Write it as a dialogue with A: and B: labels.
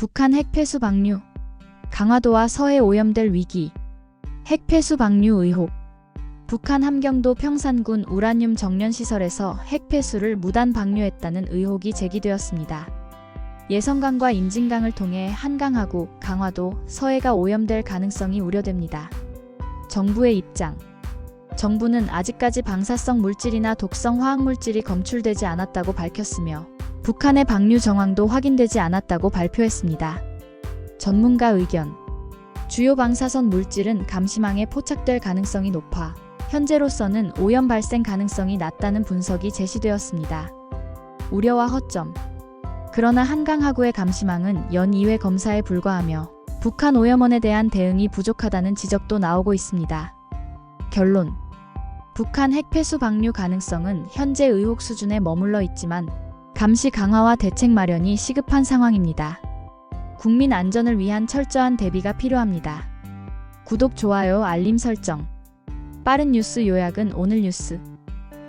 A: 북한 핵폐수 방류. 강화도와 서해 오염될 위기. 핵폐수 방류 의혹. 북한 함경도 평산군 우라늄 정련 시설에서 핵폐수를 무단 방류했다는 의혹이 제기되었습니다. 예성강과 임진강을 통해 한강하고 강화도, 서해가 오염될 가능성이 우려됩니다. 정부의 입장. 정부는 아직까지 방사성 물질이나 독성 화학 물질이 검출되지 않았다고 밝혔으며 북한의 방류 정황도 확인되지 않았다고 발표했습니다. 전문가 의견. 주요 방사선 물질은 감시망에 포착될 가능성이 높아 현재로서는 오염 발생 가능성이 낮다는 분석이 제시되었습니다. 우려와 허점. 그러나 한강하구의 감시망은 연 2회 검사에 불과하며 북한 오염원에 대한 대응이 부족하다는 지적도 나오고 있습니다. 결론. 북한 핵폐수 방류 가능성은 현재 의혹 수준에 머물러 있지만 감시 강화와 대책 마련이 시급한 상황입니다. 국민 안전을 위한 철저한 대비가 필요합니다. 구독, 좋아요, 알림 설정. 빠른 뉴스 요약은 오늘 뉴스